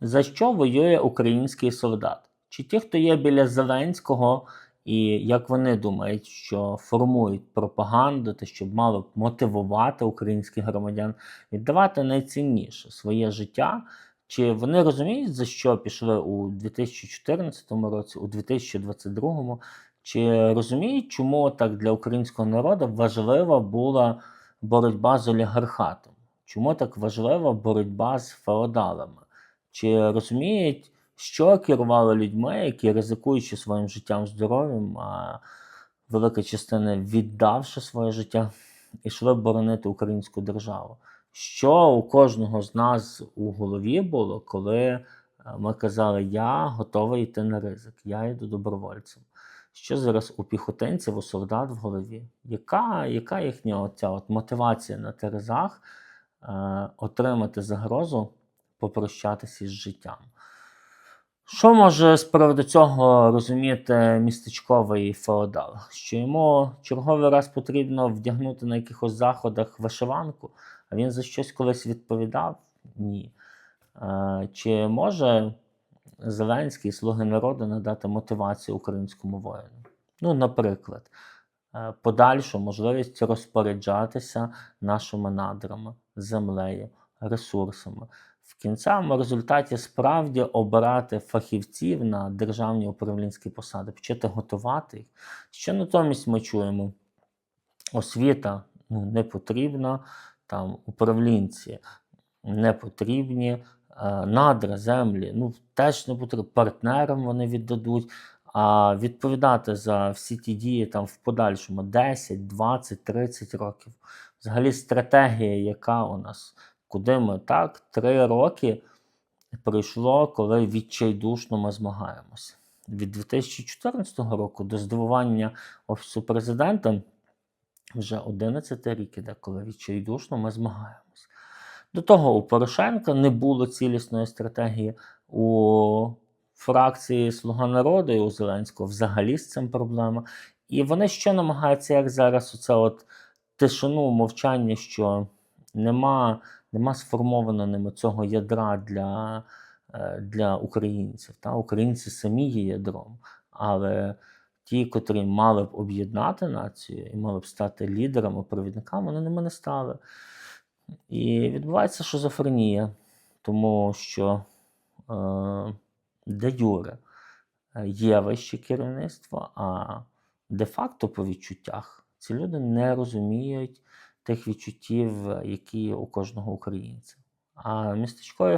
За що воює український солдат? Чи ті, хто є біля Зеленського, і як вони думають, що формують пропаганду, та щоб мало мотивувати українських громадян віддавати найцінніше своє життя? Чи вони розуміють, за що пішли у 2014 році, у 2022? Чи розуміють, чому так для українського народу важлива була боротьба з олігархатом? Чому так важлива боротьба з феодалами? Чи розуміють, що керувало людьми, які ризикуючи своїм життям здоров'ям, а велика частина віддавши своє життя, йшли боронити українську державу? Що у кожного з нас у голові було, коли е, ми казали, я готовий йти на ризик, я йду добровольцем? Що зараз у піхотинців, у солдат в голові? Яка, яка їхня оця от мотивація на терезах е, отримати загрозу, попрощатися із життям? Що може з приводу цього розуміти містечковий феодал? Що йому черговий раз потрібно вдягнути на якихось заходах вишиванку, а він за щось колись відповідав? Ні. Е, Чи може Зеленський, слуги народу, надати мотивацію українському воїну? Ну, наприклад, е, подальшу можливість розпоряджатися нашими надрами, землею, ресурсами. В кінцевому результаті справді обирати фахівців на державні управлінські посади, вчити готувати їх. Що натомість ми чуємо? Освіта ну, не потрібна, там управлінці не потрібні, е, надра, землі ну, теж не потрібні, партнерам вони віддадуть. А відповідати за всі ті дії там в подальшому 10, 20, 30 років. Взагалі стратегія, яка у нас, куди ми так, три роки пройшло, коли відчайдушно ми змагаємося. Від 2014 року до здивування Офісу президента вже 11 рік іде, коли відчайдушно ми змагаємося. До того у Порошенка не було цілісної стратегії. У фракції Слуга народу і у Зеленського взагалі з цим проблема. І вони що намагаються, як зараз, оце от тишину, мовчання, що нема, нема сформовано цього ядра для, е, для українців. Та? Українці самі є ядром. Але ті, котрі мали б об'єднати націю і мали б стати лідерами, провідниками, вони ними не стали. І відбувається шизофренія, тому що е, де юре є вище керівництво, а де-факто по відчуттях ці люди не розуміють тих відчуттів, які у кожного українця. А містечкові